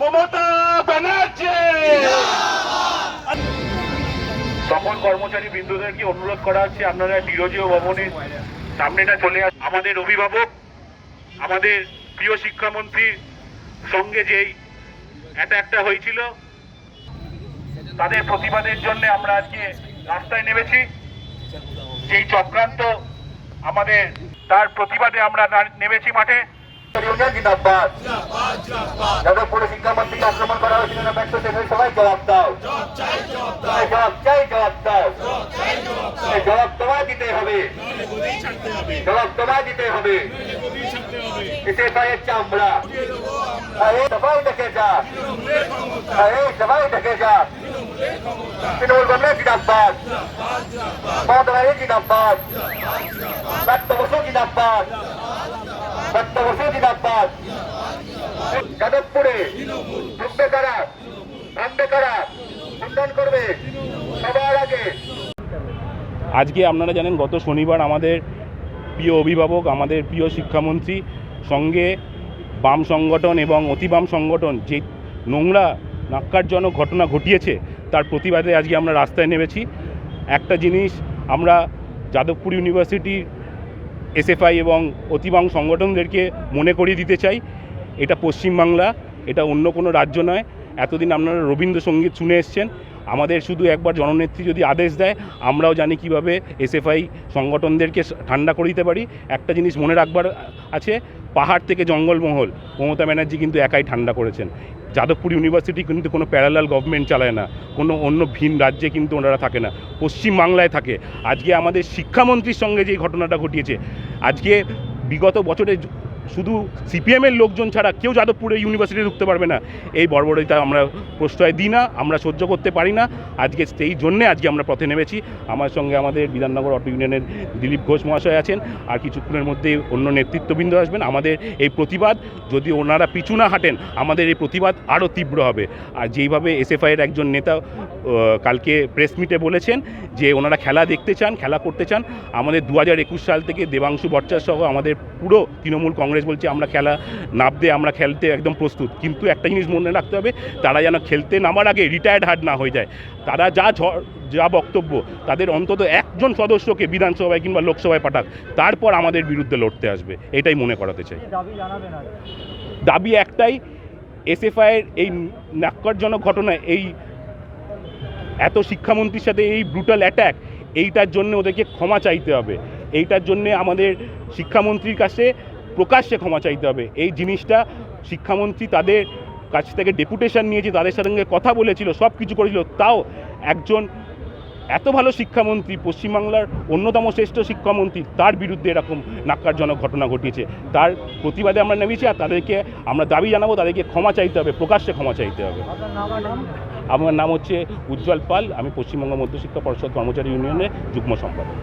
মমতা ব্যানার্জি সকল কর্মচারী বৃন্দদেরকে অনুরোধ করা হচ্ছে আপনারা বিরোধীয় ভবনের সামনেটা চলে আস আমাদের অভিভাবক আমাদের প্রিয় শিক্ষামন্ত্রীর সঙ্গে যেই অ্যাটাকটা হয়েছিল, তাদের প্রতিবাদের জন্য আমরা আজকে রাস্তায় নেমেছি। যেই চক্রান্ত আমাদের, তার প্রতিবাদে আমরা নেমেছি মাঠে। শিক্ষামন্ত্রীকে আক্রমণ করা হয়েছিল সবাই জবাব দাও। জবাব দাও। জবাব তোমায় দিতে হবে। জবাব তোমায় দিতে হবে। আজকে আপনারা জানেন গত শনিবার আমাদের প্রিয় অভিভাবক, আমাদের প্রিয় শিক্ষামন্ত্রী, সঙ্গে বাম সংগঠন এবং অতি বাম সংগঠন যে নোংরা নাক্কারজনক ঘটনা ঘটিয়েছে, তার প্রতিবাদে আজকে আমরা রাস্তায় নেমেছি। একটা জিনিস, আমরা যাদবপুর ইউনিভার্সিটির এসএফআই এবং অতিবাং সংগঠনদেরকে মনে করিয়ে দিতে চাই। এটা পশ্চিমবাংলা, এটা অন্য কোনো রাজ্য নয়। এতদিন আপনারা রবীন্দ্রসঙ্গীত শুনে এসছেন। আমাদের শুধু একবার জননেত্রী যদি আদেশ দেয়, আমরাও জানি কীভাবে এসএফআই সংগঠনদেরকে ঠান্ডা করে দিতে পারি। একটা জিনিস মনে রাখবার আছে, পাহাড় থেকে জঙ্গলমহল, মমতা ব্যানার্জি কিন্তু একাই ঠান্ডা করেছেন। যাদবপুর ইউনিভার্সিটি কিন্তু কোনো প্যারালাল গভর্নমেন্ট চালায় না, কোনো অন্য ভিন রাজ্যে কিন্তু ওনারা থাকে না, পশ্চিমবাংলায় থাকে। আজকে আমাদের শিক্ষামন্ত্রীর সঙ্গে যে ঘটনাটা ঘটিয়েছে, আজকে বিগত বছরে শুধু সিপিএমের লোকজন ছাড়া কেউ যাদবপুরে ইউনিভার্সিটি ঢুকতে পারবে না। এই বর্বরিতা আমরা প্রশ্রয় দিই না, আমরা সহ্য করতে পারি না। আজকে সেই জন্যে আজকে আমরা পথে নেমেছি। আমার সঙ্গে আমাদের বিধাননগর অটো ইউনিয়নের দিলীপ ঘোষ মহাশয় আছেন আর কিছুক্ষণের মধ্যে অন্য নেতৃত্ববৃন্দ আসবেন। আমাদের এই প্রতিবাদ, যদি ওনারা পিছু না হাঁটেন, আমাদের এই প্রতিবাদ আরও তীব্র হবে। আর যেইভাবে এসএফআইয়ের একজন নেতা কালকে প্রেস মিটে বলেছেন যে ওনারা খেলা দেখতে চান, খেলা করতে চান, আমাদের দু হাজার একুশ সাল থেকে দেবাংশু ভট্টাচার্য সহ আমাদের পুরো তৃণমূল কংগ্রেস বলছে আমরা খেলা নামতে আমরা খেলতে একদম প্রস্তুত। কিন্তু একটা জিনিস মনে রাখতে হবে তারা যেন খেলতে নামার আগে রিটায়ার্ড হার্ড না হয়ে যায়। তারা যা যা বক্তব্য তাদের অন্তত একজন সদস্যকে বিধানসভায় কিংবা লোকসভায় পাঠাক তারপর আমাদের বিরুদ্ধে লড়তে আসবে। এটাই মনে করাতে চাই। দাবি একটাই এসএফআইয়ের এই নাক্করজনক ঘটনায় এই এত শিক্ষামন্ত্রীর সাথে এই ব্রুটাল অ্যাট্যাক এইটার জন্য ওদেরকে ক্ষমা চাইতে হবে। এইটার জন্যে আমাদের শিক্ষামন্ত্রীর কাছে প্রকাশ্যে ক্ষমা চাইতে হবে। এই জিনিসটা শিক্ষামন্ত্রী তাদের কাছ থেকে ডেপুটেশন নিয়েছে, তাদের সঙ্গে কথা বলেছিল, সব কিছু করেছিল, তাও একজন এত ভালো শিক্ষামন্ত্রী, পশ্চিমবাংলার অন্যতম শ্রেষ্ঠ শিক্ষামন্ত্রী, তার বিরুদ্ধে এরকম নাক্কারজনক ঘটনা ঘটিয়েছে। তার প্রতিবাদে আমরা নেমেছি আর তাদেরকে আমরা দাবি জানাব, তাদেরকে ক্ষমা চাইতে হবে, প্রকাশ্যে ক্ষমা চাইতে হবে। আমার নাম হচ্ছে উজ্জ্বল পাল, আমি পশ্চিমবঙ্গ মধ্যশিক্ষা পরিষদ কর্মচারী ইউনিয়নের যুগ্ম সম্পাদক।